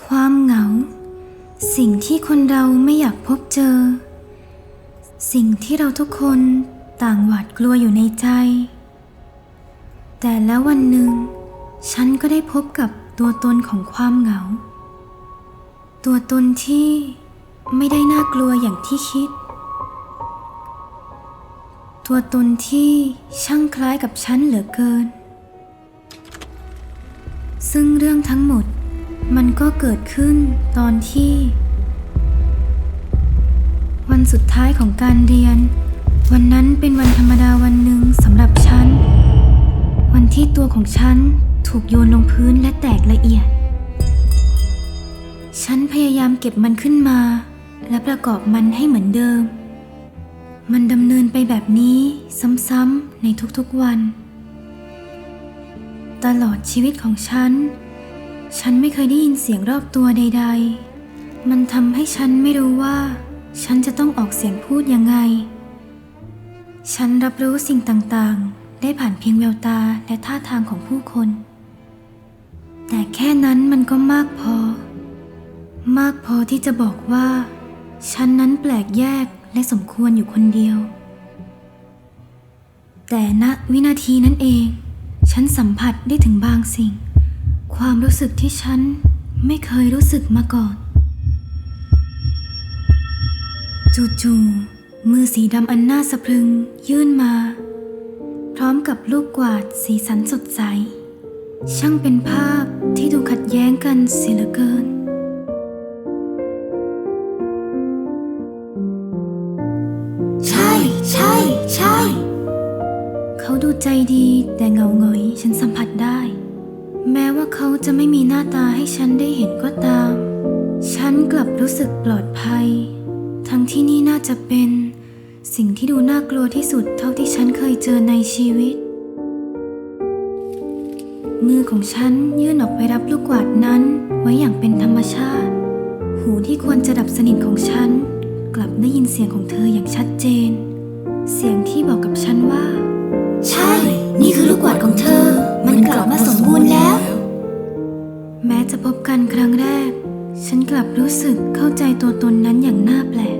ความเหงา สิ่งที่คนเราไม่อยากพบเจอ สิ่งที่เราทุกคนต่างหวาดกลัวอยู่ในใจ แต่แล้ววันหนึ่ง ฉันก็ได้พบกับตัวตนของความเหงา ตัวตนที่ไม่ได้น่ากลัวอย่างที่คิด ตัวตนที่ช่างคล้ายกับฉันเหลือเกิน ซึ่งเรื่องทั้งหมด มันก็เกิดขึ้นตอนที่ วันสุดท้ายของการเรียน วันนั้นเป็นวันธรรมดาวันหนึ่งสำหรับฉัน วันที่ตัวของฉันถูกโยนลงพื้นและแตกละเอียด ฉันพยายามเก็บมันขึ้นมา และประกอบมันให้เหมือนเดิม มันดำเนินไปแบบนี้ซ้ำๆในทุกๆวัน ตลอดชีวิตของฉัน ฉันไม่เคยได้ยินเสียงรอบตัวใด ๆ มันทำให้ฉันไม่รู้ว่า ฉันจะต้องออกเสียงพูดยังไง ฉันรับรู้สิ่งต่างๆ ได้ผ่านเพียงแววตาและท่าทางของผู้คน แต่แค่นั้นมันก็มากพอ มากพอที่จะบอกว่า ฉันนั้นแปลกแยกและสมควรอยู่คนเดียว แต่ณวินาทีนั้นเอง ฉันสัมผัสได้ถึงบางสิ่ง ความรู้สึกที่ฉันไม่เคยรู้สึกมาก่อน จู่ๆมือสีดำอันน่าสะพรึงยื่นมา พร้อมกับลูกกวาดสีสันสดใส ช่างเป็นภาพที่ดูขัดแย้งกันเสียเหลือเกิน ใช่ใช่ใช่ เขาดูใจดีแต่เงาหงอยฉันสัมผัสได้ แม้ว่าเขาจะไม่มีหน้าตาให้ฉันได้เห็นก็ตาม ฉันกลับรู้สึกปลอดภัย ทั้งที่นี่น่าจะเป็น สิ่งที่ดูน่ากลัวที่สุดเท่าที่ฉันเคยเจอในชีวิต มือของฉันยื่นออกไปรับลูกกวาดนั้นไว้อย่างเป็นธรรมชาติ หูที่ควรจะดับสนิทของฉัน กลับได้ยินเสียงของเธออย่างชัดเจน เสียงที่บอกกับฉันว่า ใช่ นี่คือลูกกวาดของเธอ มันกลับมาสมบูรณ์แล้ว พบกันครั้งแรก ฉันกลับรู้สึกเข้าใจตัวตนนั้นอย่างน่าแปลก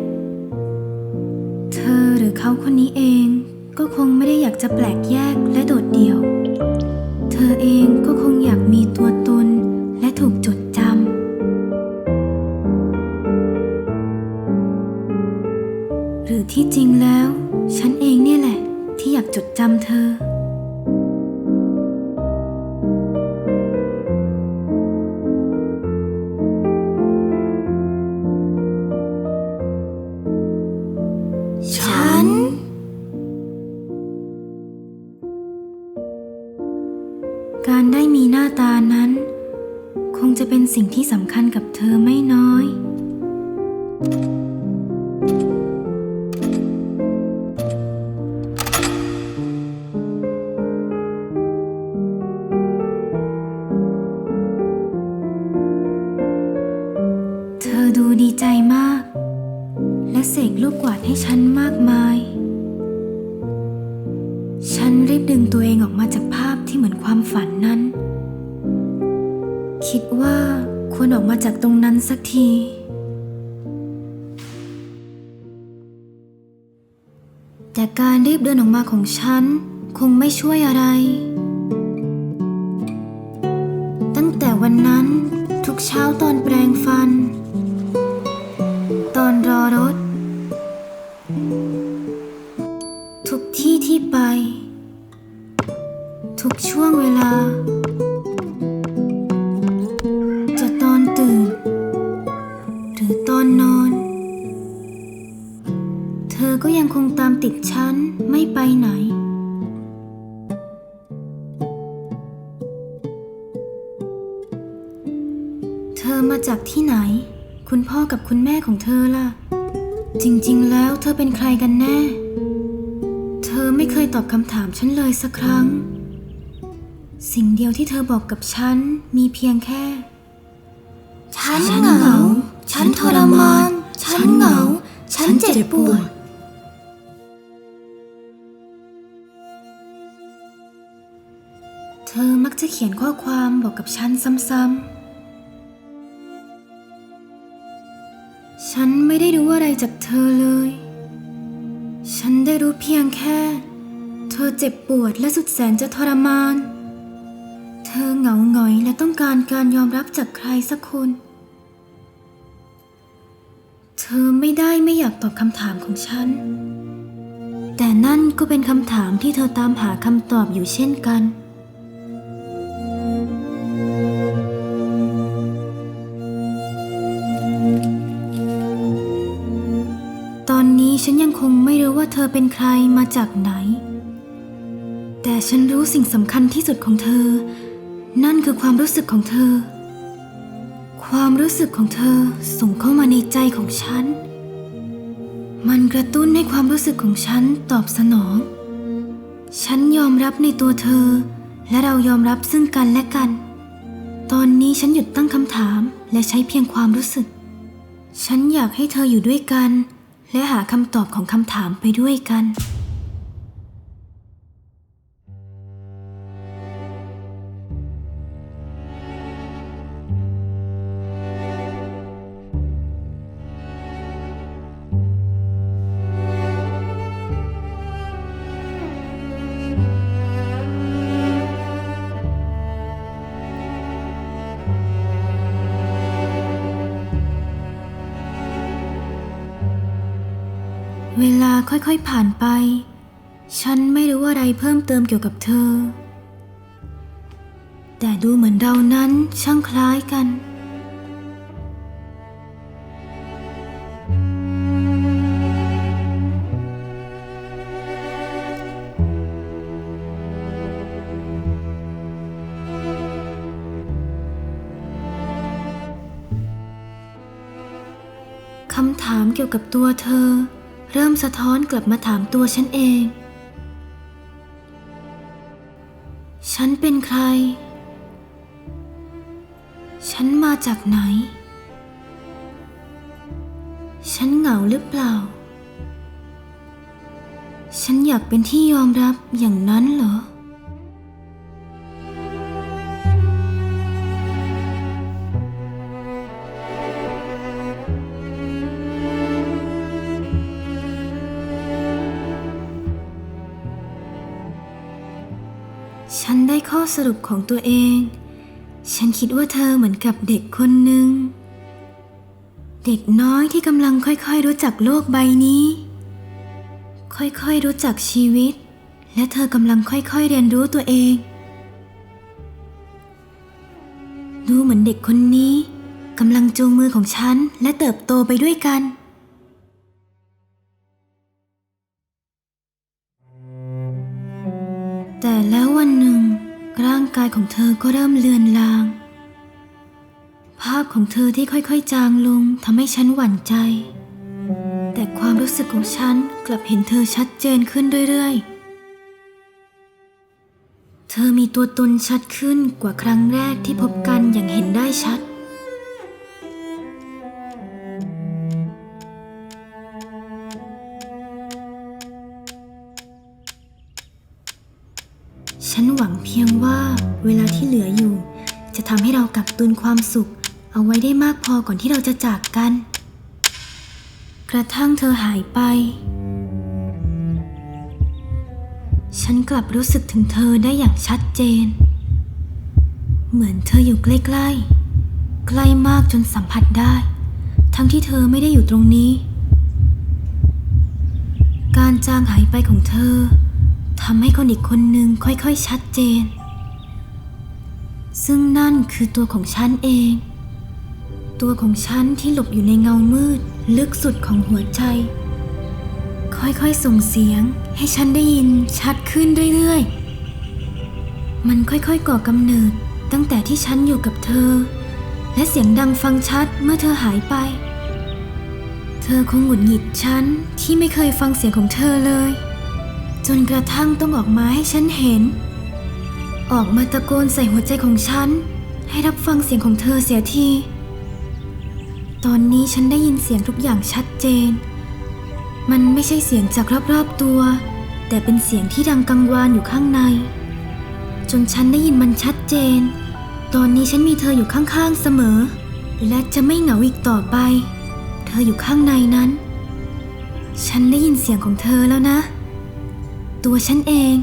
เธอหรือเขาคนนี้เองก็คงไม่ได้อยากจะแปลกแยกและโดดเดี่ยว เธอเองก็คงอยากมีตัวตนและถูกจดจำ หน้าตานั้น คงจะเป็นสิ่งที่สำคัญกับเธอไม่น้อย เธอดูดีใจมาก และเสกลูกกวาดให้ฉันมากมาย ฉันรีบดึงตัวเองออกมาจากภาพที่เหมือนความฝันนั้น ว่าควรออกมาจากตรงนั้นสักที แต่การรีบเดินออกมาของฉัน คงไม่ช่วยอะไร ตั้งแต่วันนั้นทุกเช้าตอนแปรงฟัน ตอนรอรถ ทุกที่ที่ไป ทุกช่วงเวลา ฉันไม่ไปไหน เธอมาจากที่ไหน คุณพ่อกับคุณแม่ของเธอล่ะ จริงๆ แล้วเธอเป็นใครกันแน่ เธอไม่เคยตอบคำถามฉันเลยสักครั้ง สิ่งเดียวที่เธอบอกกับฉันมีเพียงแค่ ฉันเหงา ฉันทรมาน ฉันเหงา ฉันเจ็บปวด กจะเขียนข้อความบอกกับฉันซ้ำๆ ฉันไม่ได้รู้อะไรจากเธอเลย ฉันได้รู้เพียงแค่ เธอเจ็บปวดและสุดแสนจะทรมาน เธอเหงาหงอยและต้องการการยอมรับจากใครสักคน เธอไม่ได้ไม่อยากตอบคำถามของฉัน แต่นั่นก็เป็นคำถามที่เธอตามหาคำตอบอยู่เช่นกัน อนนี้ฉันยังคงไม่รู้ว่าเธอเป็นใครมาจากไหน แต่ฉันรู้สิ่งสำคัญที่สุดของเธอ นั่นคือความรู้สึกของเธอ ความรู้สึกของเธอส่งเข้ามาในใจของฉัน มันกระตุ้นให้ความรู้สึกของฉันตอบสนอง ฉันยอมรับในตัวเธอ และเรายอมรับซึ่งกันและกัน ตอนนี้ฉันหยุดตั้งคำถามและใช้เพียงความรู้สึก ฉันอยากให้เธออยู่ด้วยกัน และหาคำตอบของคำถามไปด้วยกัน เวลาค่อยๆผ่านไป ฉันไม่รู้อะไรเพิ่มเติมเกี่ยวกับเธอ แต่ดูเหมือนเรานั้นช่างคล้ายกัน คำถามเกี่ยวกับตัวเธอ เริ่มสะท้อนกลับมาถามตัวฉันเอง ฉันเป็นใคร ฉันมาจากไหน ฉันเหงาหรือเปล่า ฉันอยากเป็นที่ยอมรับอย่างนั้นเหรอ ฉันได้ข้อสรุปของตัวเอง ฉันคิดว่าเธอเหมือนกับเด็กคนหนึ่ง เด็กน้อยที่กำลังค่อยๆรู้จักโลกใบนี้ ค่อยๆรู้จักชีวิต และเธอกำลังค่อยๆเรียนรู้ตัวเอง ดูเหมือนเด็กคนนี้กำลังจูงมือของฉันและเติบโตไปด้วยกัน ของเธอก็เริ่มเลือนลาง ภาพของเธอที่ค่อยๆจางลงทำให้ฉันหวั่นใจ แต่ความรู้สึกของฉันกลับเห็นเธอชัดเจนขึ้นเรื่อยๆ เธอมีตัวตนชัดขึ้นกว่าครั้งแรกที่พบกันอย่างเห็นได้ชัด ฉันหวังเพียงว่าเวลาที่เหลืออยู่ จะทำให้เรากักตุนความสุข เอาไว้ได้มากพอก่อนที่เราจะจากกัน กระทั่งเธอหายไป ฉันกลับรู้สึกถึงเธอได้อย่างชัดเจน เหมือนเธออยู่ใกล้ๆ ใกล้มากจนสัมผัสได้ ทั้งที่เธอไม่ได้อยู่ตรงนี้ การจางหายไปของเธอ ทำให้คนอีกคนหนึ่งค่อยๆชัดเจน ซึ่งนั่นคือตัวของฉันเอง ตัวของฉันที่หลบอยู่ในเงามืด ลึกสุดของหัวใจ ค่อยๆส่งเสียงให้ฉันได้ยินชัดขึ้นเรื่อยๆ มันค่อยๆก่อกำเนิดตั้งแต่ที่ฉันอยู่กับเธอ และเสียงดังฟังชัดเมื่อเธอหายไป เธอคงหงุดหงิดฉันที่ไม่เคยฟังเสียงของเธอเลย จนกระทั่งต้องออกมาให้ฉันเห็น ออกมาตะโกนใส่หัวใจของฉัน ให้รับฟังเสียงของเธอเสียที ตอนนี้ฉันได้ยินเสียงทุกอย่างชัดเจน มันไม่ใช่เสียงจากรอบๆตัว แต่เป็นเสียงที่ดังกังวานอยู่ข้างใน จนฉันได้ยินมันชัดเจน ตอนนี้ฉันมีเธออยู่ข้างๆเสมอ และจะไม่เหงาอีกต่อไป เธเธออยู่ข้างในนั้น ฉันได้ยินเสียงของเธอแล้วนะ ตัวฉันเอง